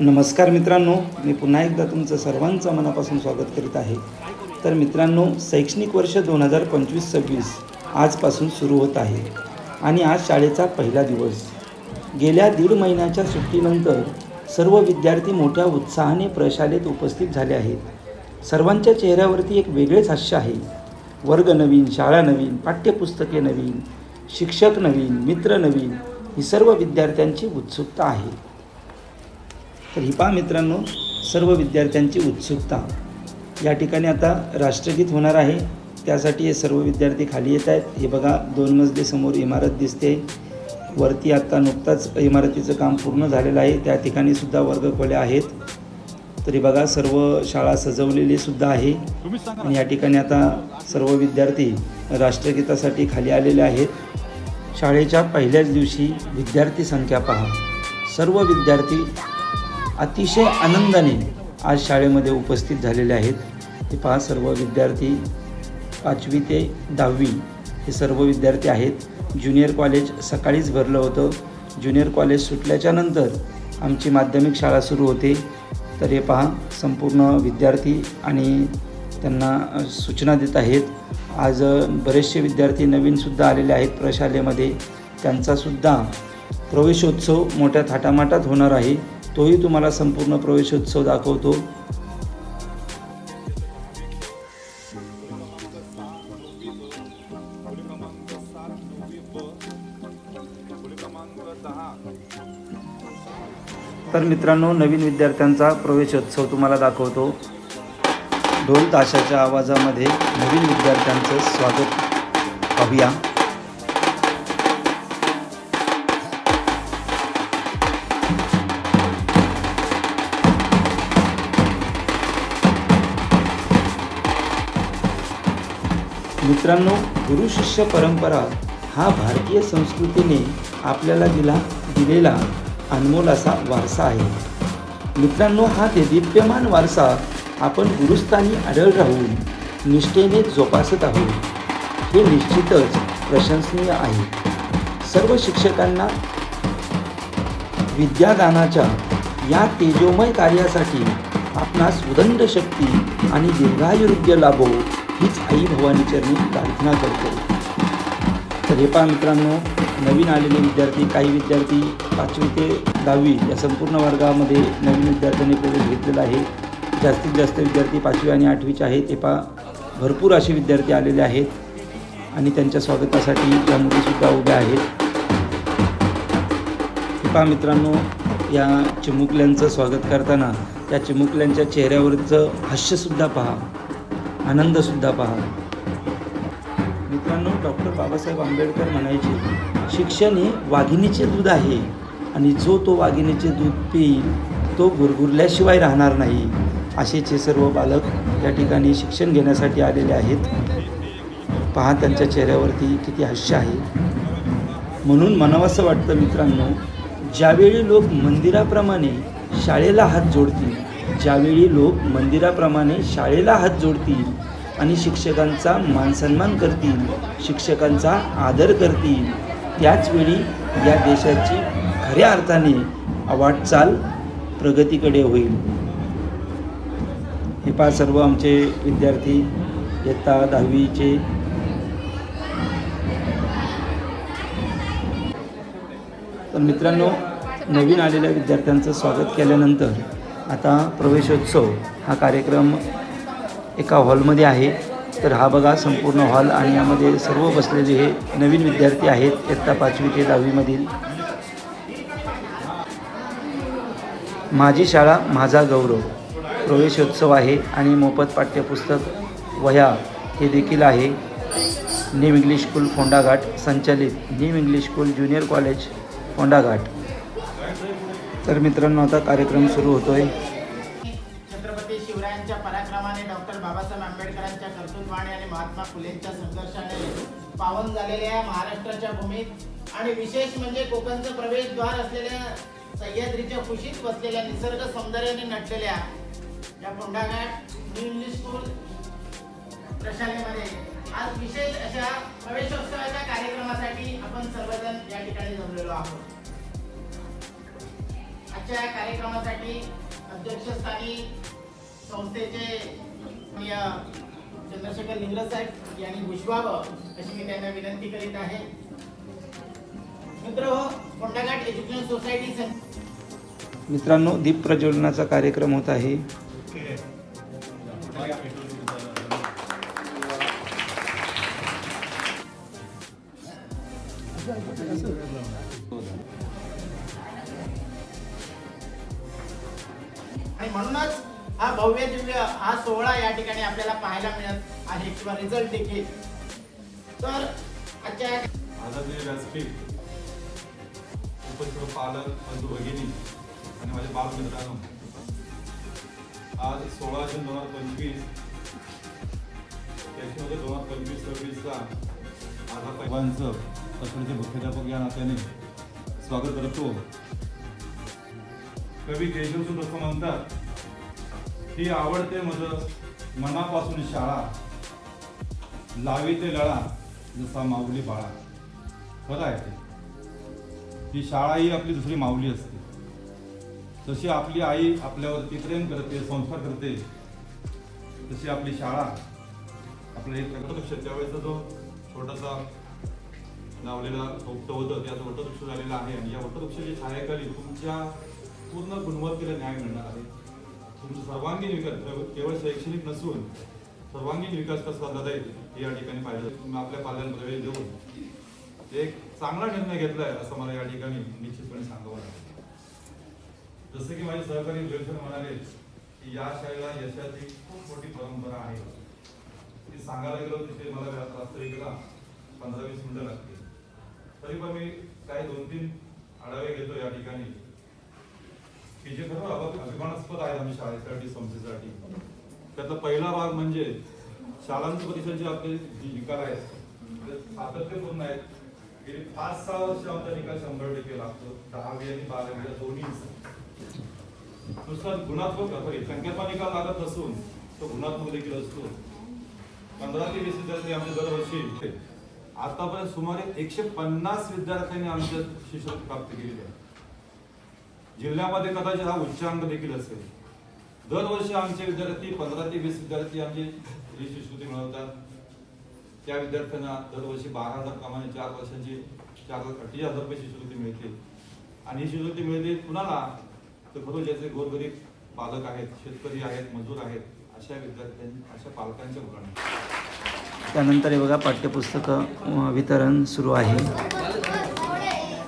नमस्कार मित्रांनो मी पुन्हा एकदा तुमचं सर्वांचं मनापासून स्वागत करीत आहे. तर मित्रांनो शैक्षणिक वर्ष दोन हजार पंचवीस सव्वीस आजपासून सुरू होत आहे आणि आज शाळेचा पहिला दिवस. गेल्या दीड महिन्याच्या सुट्टीनंतर सर्व विद्यार्थी मोठ्या उत्साहाने प्रशालेत उपस्थित झाले आहेत. सर्वांच्या चेहऱ्यावरती एक वेगळेच हास्य आहे. वर्ग नवीन शाळा नवीन पाठ्यपुस्तके नवीन शिक्षक नवीन मित्र नवीन ही सर्व विद्यार्थ्यांची उत्सुकता आहे. तर ही पहा मित्रांनो सर्व विद्यार्थ्यांची उत्सुकता. या ठिकाणी आता राष्ट्रगीत होणार आहे. त्यासाठी हे सर्व विद्यार्थी खाली येत आहेत. हे बघा दोन मजली समोर इमारत दिसते. वरती आत्ता नुकताच इमारतीचं काम पूर्ण झालेलं आहे. त्या ठिकाणी सुद्धा वर्गखोल्या आहेत. तरी बघा सर्व शाळा सजवलेली सुद्धा आहे. आणि या ठिकाणी आता सर्व विद्यार्थी राष्ट्रगीतासाठी खाली आलेले आहेत. शाळेच्या पहिल्याच दिवशी विद्यार्थी संख्या पहा. सर्व विद्यार्थी अतिशय आनंदाने आज शाळेमध्ये उपस्थित झालेले आहेत. हे पहा सर्व विद्यार्थी पाचवी ते दहावी हे सर्व विद्यार्थी आहेत. ज्युनियर कॉलेज सकाळीच भरलं होतं. ज्युनियर कॉलेज सुटल्याच्या नंतर आमची माध्यमिक शाळा सुरू होते. तर हे पहा संपूर्ण विद्यार्थी आणि त्यांना सूचना देत आहेत. आज बरेचसे विद्यार्थी नवीनसुद्धा आलेले आहेत प्रशालेमध्ये. त्यांचासुद्धा प्रवेशोत्सव मोठ्या थाटामाटात होणार आहे. तोही तुम्हाला संपूर्ण प्रवेशोत्सव दाखवतो. तर मित्रांनो नवीन विद्यार्थ्यांचा प्रवेशोत्सव तुम्हाला दाखवतो. ढोल ताशाच्या आवाजामध्ये नवीन विद्यार्थ्यांचं स्वागत पाहूया. मित्रांनो गुरु शिष्य परंपरा हा भारतीय संस्कृतीने आपल्याला दिला दिलेला अनमोल असा वारसा आहे. मित्रांनो हा देदीप्यमान वारसा आपण गुरुस्थानी आढळ राहून निष्ठेने जोपासत आहोत. हे निश्चितच प्रशंसनीय आहे. सर्व शिक्षकांना विद्यादानाच्या या तेजोमय कार्यासाठी आपणास उदंड शक्ती आणि दीर्घायुरोग्य लाभो हीच आई भवानी चरणी प्रार्थना करतो. तर हे पहा मित्रांनो नवीन आलेले विद्यार्थी काही विद्यार्थी पाचवी ते दहावी या संपूर्ण वर्गामध्ये नवीन विद्यार्थ्यांनी प्रवेश घेतलेला आहे. जास्तीत जास्त विद्यार्थी पाचवी आणि आठवीचे आहेत. हे पहा भरपूर असे विद्यार्थी आलेले आहेत आणि त्यांच्या स्वागतासाठी या मुलीसुद्धा उभ्या आहेत. हे पहा मित्रांनो या चिमुकल्यांचं स्वागत करताना त्या चिमुकल्यांच्या चेहऱ्यावरचं हास्यसुद्धा पहा. आनंदसुद्धा पहा. मित्रांनो डॉक्टर बाबासाहेब आंबेडकर म्हणायचे शिक्षण हे वाघिणीचे दूध आहे आणि जो तो वाघिणीचे दूध पिईल तो गुरगुरल्याशिवाय राहणार नाही. असेचे सर्व बालक या ठिकाणी शिक्षण घेण्यासाठी आलेले आहेत. पहा त्यांच्या चेहऱ्यावरती किती हास्य आहे. म्हणून म्हणावंसं वाटतं मित्रांनो ज्यावेळी लोक मंदिराप्रमाणे शाळेला हात जोडतील ज्यावेळी लोक मंदिराप्रमाणे शाळेला हात जोडतील आणि शिक्षकांचा मानसन्मान करतील शिक्षकांचा आदर करतील त्याचवेळी या देशाची खऱ्या अर्थाने वाटचाल प्रगतीकडे होईल. हे पहा सर्व आमचे विद्यार्थी इयत्ता दहावीचे. तर मित्रांनो नवीन आलेल्या विद्यार्थ्यांचं स्वागत केल्यानंतर आता प्रवेशोत्सव हा कार्यक्रम एका हॉलमध्ये आहे. तर हा बघा संपूर्ण हॉल आणि यामध्ये सर्व बसलेले हे नवीन विद्यार्थी आहेत. इयत्ता पाचवी ते दहावीमधील. माझी शाळा माझा गौरव. प्रवेशोत्सव आहे आणि मोफत पाठ्यपुस्तक वह्या हे देखील आहे. न्यू इंग्लिश स्कूल फोंडाघाट संचालित new English school junior college Phondaghat तर मित्रांनो आता कार्यक्रम सुरू होतोय. छत्रपती शिवरायांच्या पराक्रमाने डॉक्टर बाबासाहेब आंबेडकरांच्या कर्तृत्वाने आणि महात्मा फुलेंच्या संघर्षाने पावन झालेल्या महाराष्ट्राच्या भूमीत आणि विशेष म्हणजे कोकणचं प्रवेशद्वार असलेल्या सह्याद्रीच्या कुशीत बसलेल्या निसर्ग सौंदर्याने नटलेल्या या कोंडाघाट न्यू इंग्लिश स्कूल प्रशालेमध्ये आज विशेष अशा प्रवेशोत्सवाच्या कार्यक्रमासाठी आपण सर्वजण या ठिकाणी जमलेलो आहोत. आजच्या या कार्यक्रमासाठी अध्यक्षस्थानी संस्थेचे चंद्रशेखर लिंगरज साहेब यांनी घुसवावं अशी मी त्यांना विनंती करीत आहे मित्र कोंडाघाट एज्युकेशन सोसायटी मित्रांनो दीप प्रज्वलनाचा कार्यक्रम होत आहे okay. म्हणूनच हा भव्य दिव्य हा सोहळा या ठिकाणी आपल्याला पाहायला मिळत आहे किंवा रिझल्ट देखील. तर आजच्या या आदरणीय व्यासपीठ उपस्थित पालक बंधू भगिनी आणि माझ्या बालमित्रांनो आज सोळा जून दोन हजार पंचवीस त्याच्यामध्ये दोन हजार पंचवीस सव्वीसचा माझा पहिल्यांचं तसंचे मुख्याध्यापक या नात्याने स्वागत करतो. कवी केशवसून असं म्हणतात ही आवडते मज मनापासून शाळा. लावी ते लळा जसा माऊली बाळा. खरं आहे ते. ही शाळा ही आपली दुसरी माऊली असते. जशी आपली आई आपल्यावरती प्रेम करते संस्कार करते तशी आपली शाळा आपलं एक त्यावेळेचा जो छोटासा लावलेला वृक्ष होतं त्याचं वटवृक्ष झालेला आहे. आणि या वटवृक्षाच्या छायाखाली तुमच्या पूर्ण गुणवत्तेला न्याय मिळणार आहे. तुमचा सर्वांगीण विकास केवळ शैक्षणिक नसून सर्वांगीण विकास कसा साधला येईल हे या ठिकाणी पाहिजे. तुम्ही आपल्या पाल्यांना वेळ देऊन एक चांगला निर्णय घेतलाय असं मला या ठिकाणी निश्चितपणे सांगावं लागेल. जसं की माझे सहकारी विवेचन म्हणाले की या शाळेला यशाची खूप मोठी परंपरा आहे. ती सांगायला गेलो तिथे मला वास्तविकला पंधरा वीस मिनिटं लागतील. तरी पण मी काही दोन तीन आढावे घेतो या ठिकाणी. की जे खरं अभिमानास्पद आहे आम्ही शाळेसाठी संस्थेसाठी त्यातला पहिला भाग म्हणजे शालांत परिषद जे आपले जे निकाल आहेत ते सातत्यपूर्ण आहेत. गेली पाच सहा वर्ष आमचा निकाल शंभर टक्के लागतो. दहावी आणि बारावी दोन्ही नुसता गुणात्मक सॉरी संख्यात्मक निकाल लागत नसून तो गुणात्मक देखील असतो. पंधरा ते वीस विद्यार्थी आमचे दरवर्षी आतापर्यंत सुमारे एकशे पन्नास विद्यार्थ्यांनी आमच्या शिष्यवृत्ती प्राप्त केलेली आहे. जिल्ह्यामध्ये कदाचित हा उच्चांक देखील असेल. दरवर्षी आमचे विद्यार्थी पंधरा ते वीस विद्यार्थी आमचे शिष्यवृत्ती मिळवतात. त्या विद्यार्थ्यांना दरवर्षी बारा हजार प्रमाणे चार वर्षांची चार लाख अठ्ठेचाळीस हजार रुपये शिष्यवृत्ती मिळते. आणि ही शिष्यवृत्ती मिळते कुणाला? तर खरं ज्याचे गोरगरीब पालक आहेत शेतकरी आहेत मजूर आहेत अशा विद्यार्थ्यांनी अशा पालकांच्या मुलांना. त्यानंतर हे बघा पाठ्यपुस्तकं वितरण सुरू आहे.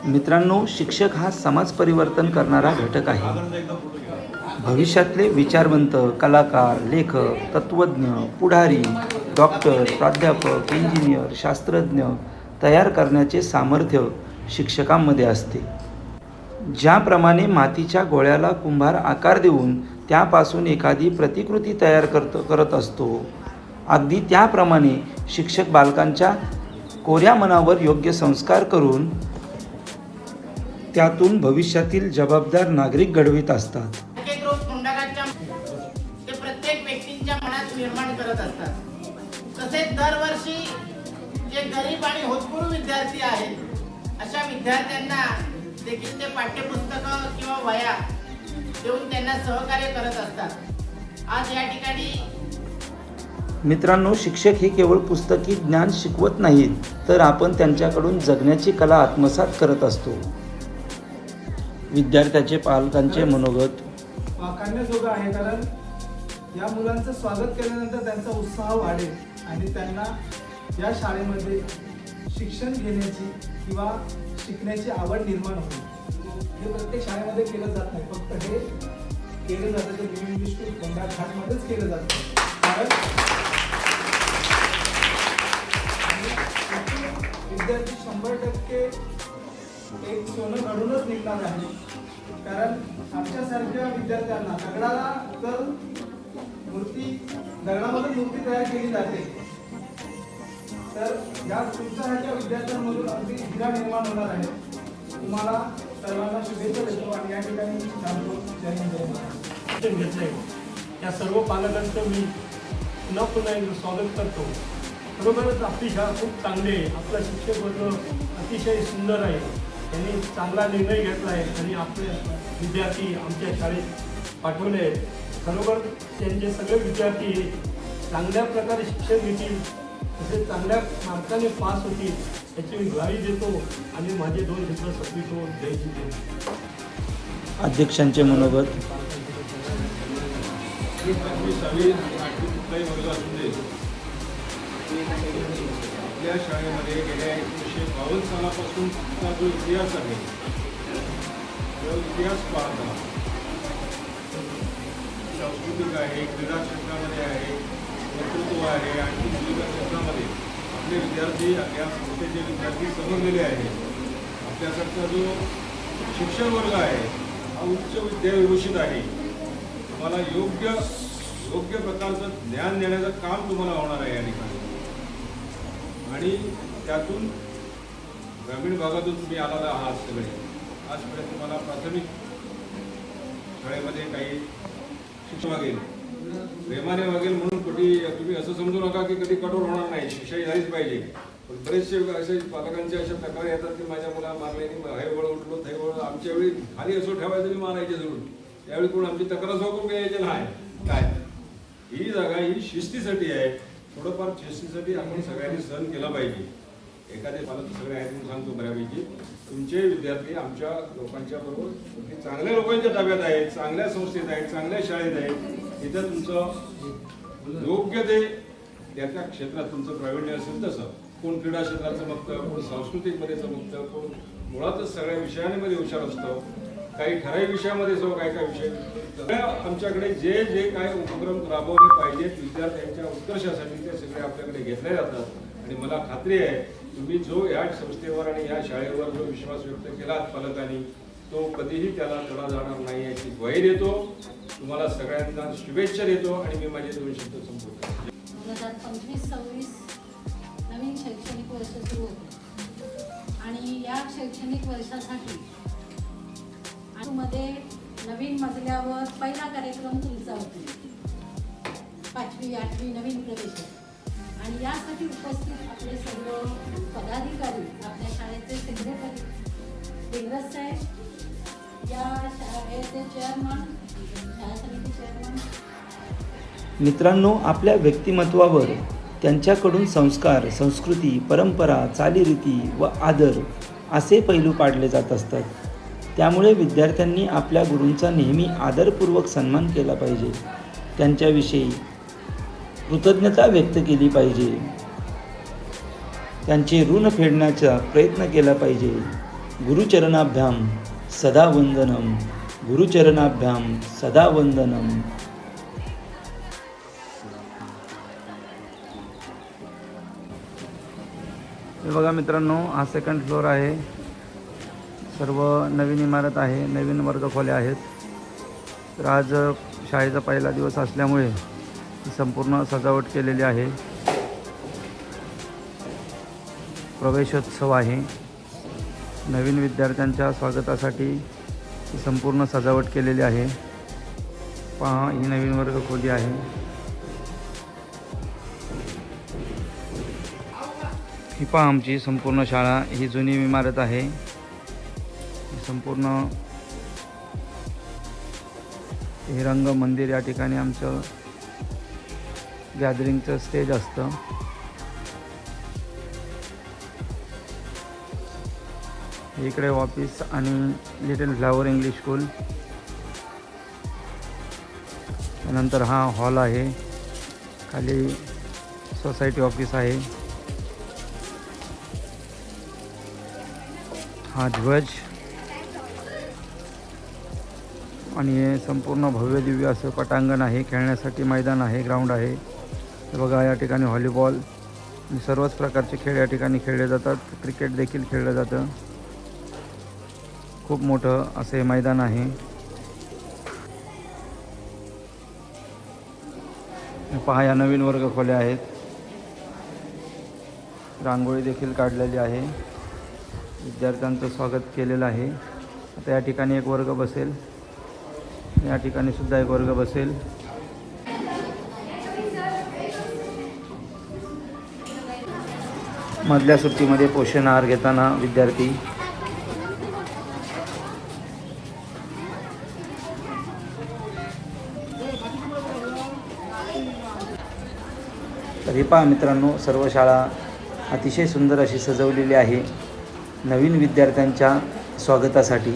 मित्रांनो शिक्षक हा समाज परिवर्तन करणारा घटक आहे. भविष्यातले विचारवंत कलाकार लेखक तत्त्वज्ञ पुढारी डॉक्टर प्राध्यापक इंजिनियर शास्त्रज्ञ तयार करण्याचे सामर्थ्य शिक्षकांमध्ये असते. ज्याप्रमाणे मातीच्या गोळ्याला कुंभार आकार देऊन त्यापासून एखादी प्रतिकृती तयार करत करत असतो अगदी त्याप्रमाणे शिक्षक बालकांच्या कोऱ्या मनावर योग्य संस्कार करून त्यातून भविष्यातील जबाबदार नागरिक घडवित असतात. एक रोग कोंडाघाटच्या ते प्रत्येक व्यक्तींच्या मनात निर्माण करत असतात. तसेच दरवर्षी जे गरीब आणि होतकरू विद्यार्थी आहेत अशा विद्यार्थ्यांना देखील ते पाठ्यपुस्तकं किंवा वया देऊन त्यांना सहकार्य करत असतात. आज या ठिकाणी मित्रांनो शिक्षक हे केवळ पुस्तकी ज्ञान शिकवत नाहीत तर आपण त्यांच्याकडून जगण्याची कला आत्मसात करत असतो. विद्यार्थ्याचे पालकांचे मनोगत. वाखाणण्याजोगं आहे कारण या मुलांचं स्वागत केल्यानंतर त्यांचा उत्साह वाढेल आणि त्यांना या शाळेमध्ये शिक्षण घेण्याची किंवा शिकण्याची आवड निर्माण होईल. हे प्रत्येक शाळेमध्ये केलं जात नाही फक्त हे केलं जातं ते न्यू इंग्लिश स्कूल कोंडा घाटमध्येच केलं जातं कारण विद्यार्थी शंभर टक्के एक सोनं घडूनच निघणार आहे. कारण आमच्यासारख्या विद्यार्थ्यांना दगडाला तर मूर्ती दगडामधून मूर्ती तयार केली जाते. तर या तुमच्यासारख्या विद्यार्थ्यांमधून अगदी हिरा निर्माण होणार आहे. तुम्हाला सर्वांना शुभेच्छा देतो आणि या ठिकाणी मी जय हिंद या सर्व पालकांचं मी पुन्हा पुन्हा एकदा स्वागत करतो. खरोखरच आपली शाळा खूप चांगली आहे. आपला शिक्षक वर्ग अतिशय सुंदर आहे. त्यांनी चांगला निर्णय घेतला आहे. आणि आपल्या विद्यार्थी आमच्या शाळेत पाठवले आहेत. खरोखर त्यांचे सगळे विद्यार्थी हे चांगल्या प्रकारे शिक्षण घेतील तसेच चांगल्या मार्काने पास होतील याची मी ग्वाही देतो आणि माझे दोन मित्र सत्वितो जय जितेंद्र अध्यक्षांचे मनोगत. पंचवीसावी आठवी कुठलाही वर्ग असू दे. आपल्या शाळेमध्ये गेल्या एकोणीसशे बावन्न सालापासूनचा जो इतिहास आहे तो इतिहास पाहता सांस्कृतिक आहे क्रीडा क्षेत्रामध्ये आहे नेतृत्व आहे आणि विविध क्षेत्रामध्ये आपले विद्यार्थी या संस्थेचे विद्यार्थी समजलेले आहेत आपल्यासारखा जो शिक्षण वर्ग आहे हा उच्च विद्याविभूषित आहे. तुम्हाला योग्य योग्य प्रकारचं ज्ञान देण्याचं काम तुम्हाला होणार आहे या ठिकाणी. आणि त्यातून ग्रामीण भागातून तुम्ही आलेला आहात सगळे. आजपर्यंत तुम्हाला प्राथमिक शाळेमध्ये काही शिक्षण मागेल. प्रेमाने वागेल म्हणून कुठे तुम्ही असं समजू नका की कधी कठोर होणार नाही. शिक्षा झालीच पाहिजे. पण बरेचसे असे पालकांचे अशा प्रकारे येतात की माझ्या मुला मारल्याने हे वळ उठलो हे वळ आमच्या वेळी खाली असो ठेवायचं मी मारायचे जरूर. त्यावेळी कोण आमची तक्रार सोडून यायचे नाही. काय? ही जागा ही शिस्तीसाठी आहे. थोडंफार शिस्तीसाठी आपण सगळ्यांनी सहन केला पाहिजे. एखादे मला सगळे आहेत म्हणून सांगतो बऱ्यापैकी. तुमचे विद्यार्थी आमच्या लोकांच्या बरोबर चांगल्या लोकांच्या ताब्यात आहेत चांगल्या संस्थेत आहेत चांगल्या शाळेत आहेत. तिथं तुमचं योग्य ते त्या त्या क्षेत्रात तुमचं प्रावीण्य असेल तसं. कोण क्रीडा क्षेत्रात चमकतं कोण सांस्कृतिकमध्ये चमकतं कोण मुळातच सगळ्या विषयांमध्ये हुशार असतं. काही ठराविक विषयामध्ये जो काय काय विषय. सगळ्या आमच्याकडे जे जे काय उपक्रम राबवले पाहिजेत विद्यार्थ्यांच्या उत्कर्षासाठी ते सगळे आपल्याकडे घेतले जातात. आणि मला खात्री आहे तुम्ही जो या संस्थेवर आणि या शाळेवर जो विश्वास व्यक्त केला पालकांनी तो कधीही त्याला तडा जाणार नाही याची ग्वाही देतो. तुम्हाला सगळ्यांना शुभेच्छा देतो आणि मी माझे दोन शब्द संपवतो. दोन हजार पंचवीस सव्वीस नवीन शैक्षणिक वर्ष सुरू होते. आणि या शैक्षणिक वर्षासाठी मध्ये नवीन मजल्यावर पहिला कार्यक्रम तुमचा होता पाचवी आठवी नवीन प्रवेश आणि यासाठी उपस्थित आपले सर्व पदाधिकारी आपल्या शाळेचे सेक्रेटरी इंग्रज साहेब या शाळेचे चेअरमन शाळा समिती चेअरमन मित्रांनो आपल्या व्यक्तिमत्वावर त्यांच्याकडून संस्कार संस्कृती परंपरा चालीरीती व आदर असे पैलू पाडले जात असतात. त्यामुळे विद्यार्थ्यांनी आपल्या गुरूंचा नेहमी आदरपूर्वक सन्मान केला पाहिजे. त्यांच्याविषयी कृतज्ञता व्यक्त केली पाहिजे. त्यांचे ऋण फेडण्याचा प्रयत्न केला पाहिजे. गुरुचरणाभ्याम सदा वंदनम. गुरुचरणाभ्याम सदा वंदनम. हे बघा मित्रांनो हा सेकंड फ्लोअर आहे. सर्व नवीन इमारत आहे नवीन वर्गखोल्या आहेत. तर आज शाळेचा पहिला दिवस असल्यामुळे संपूर्ण सजावट केलेली आहे. प्रवेशोत्सव आहे. नवीन विद्यार्थ्यांच्या स्वागतासाठी संपूर्ण सजावट केलेली आहे. पहा ही नवीन वर्ग खोली आहे. ही पहा आमची संपूर्ण शाळा ही जुनी इमारत आहे. संपूर्ण हे रंग मंदिर या ठिकाणी आमचं गॅदरिंगचं स्टेज असतं. इकडे ऑफिस आणि लिटल फ्लावर इंग्लिश स्कूल त्यानंतर हा हॉल आहे. खाली सोसायटी ऑफिस आहे. हा ध्वज. आणि हे संपूर्ण भव्य दिव्य असं पटांगण आहे खेळण्यासाठी मैदान आहे ग्राउंड आहे. बघा या ठिकाणी व्हॉलीबॉल आणि सर्वच प्रकारचे खेळ या ठिकाणी खेळले जातात. क्रिकेट देखील खेळलं जातं. खूप मोठं असे मैदान आहे. पहा या नवीन वर्ग खोल्या आहेत. रांगोळी देखील काढलेली आहे. विद्यार्थ्यांचं स्वागत केलेलं आहे. आता या ठिकाणी एक वर्ग बसेल. या ठिकाणी सुद्धा एक वर्ग बसेल. मधल्या सुट्टीमध्ये पोषण आहार घेताना विद्यार्थी. तरी पहा मित्रांनो सर्व शाळा अतिशय सुंदर अशी सजवलेली आहे. नवीन विद्यार्थ्यांच्या स्वागतासाठी.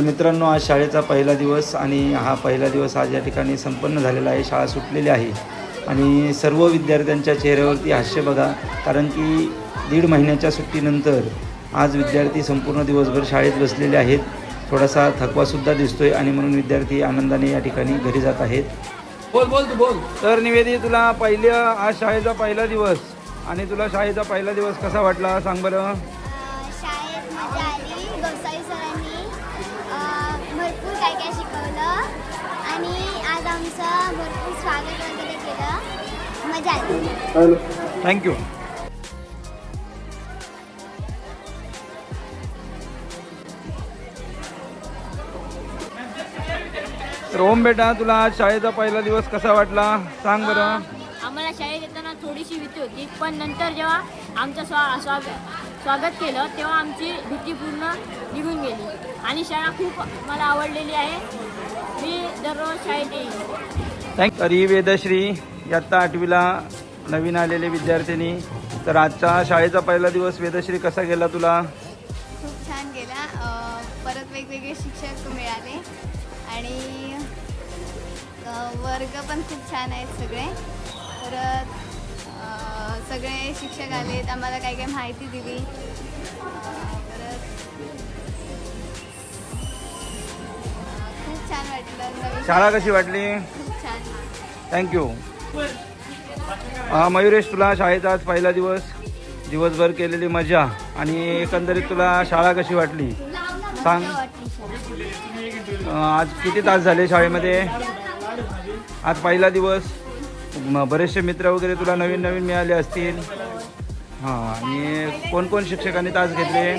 तर मित्रांनो आज शाळेचा पहिला दिवस आणि हा पहिला दिवस आज या ठिकाणी संपन्न झालेला आहे. शाळा सुटलेली आहे. आणि सर्व विद्यार्थ्यांच्या चेहऱ्यावरती हास्य बघा कारण की दीड महिन्याच्या सुट्टीनंतर आज विद्यार्थी संपूर्ण दिवसभर शाळेत बसलेले आहेत. थोडासा थकवासुद्धा दिसतोय आणि म्हणून विद्यार्थी आनंदाने या ठिकाणी घरी जात आहेत. बोल बोल तू बोल. तर निवेदी तुला पहिल्या आज शाळेचा पहिला दिवस आणि तुला शाळेचा पहिला दिवस कसा वाटला? सांग बरं. काय काय शिकवलं आणि आज आमचं भरपूर स्वागत वगैरे केलं. मजा आली. थँक्यू तर ओम बेटा तुला आज शाळेचा पहिला दिवस कसा वाटला? सांग बरं. आम्हाला शाळेत येताना थोडीशी भीती होती पण नंतर जेव्हा आमचं स्वा स्वाग स्वागत केलं तेव्हा आमची भीती पूर्ण निघून गेली. आणि शाळा खूप मला आवडलेली आहे. मी दररोज शाळेत येईन. थँक तर ही वेदश्री इयत्ता आठवीला नवीन आलेले विद्यार्थिनी. तर आजचा शाळेचा पहिला दिवस वेदश्री कसा गेला तुला? खूप छान गेला. परत वेगवेगळे शिक्षक मिळाले. आणि वर्ग पण खूप छान आहेत सगळे. परत सगळे शिक्षक आलेत आम्हाला काही काही माहिती दिली. परत खूप छान वाटलं. नवीन शाळा कशी वाटली? खूप छान. थँक्यू मयुरेश तुला शाळेचा आज पहिला दिवस. दिवसभर केलेली मजा आणि एकंदरीत तुला शाळा कशी वाटली? सांग. आज किती तास झाले शाळेमध्ये? आज पहिला दिवस. बरेचसे मित्र वगैरे तुला नवीन नवीन मिळाले असतील. हां आणि कोण कोण शिक्षकांनी तास घेतले?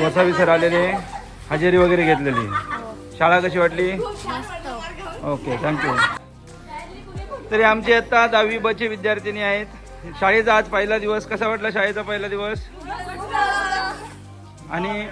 गोसावी सर आलेले. हजेरी वगैरे घेतलेली. शाळा कशी वाटली? ओके थँक्यू तरी आमचे आता दहावी बचे विद्यार्थिनी आहेत. शाळेचा आज पहिला दिवस. कसा वाटला शाळेचा पहिला दिवस? आणि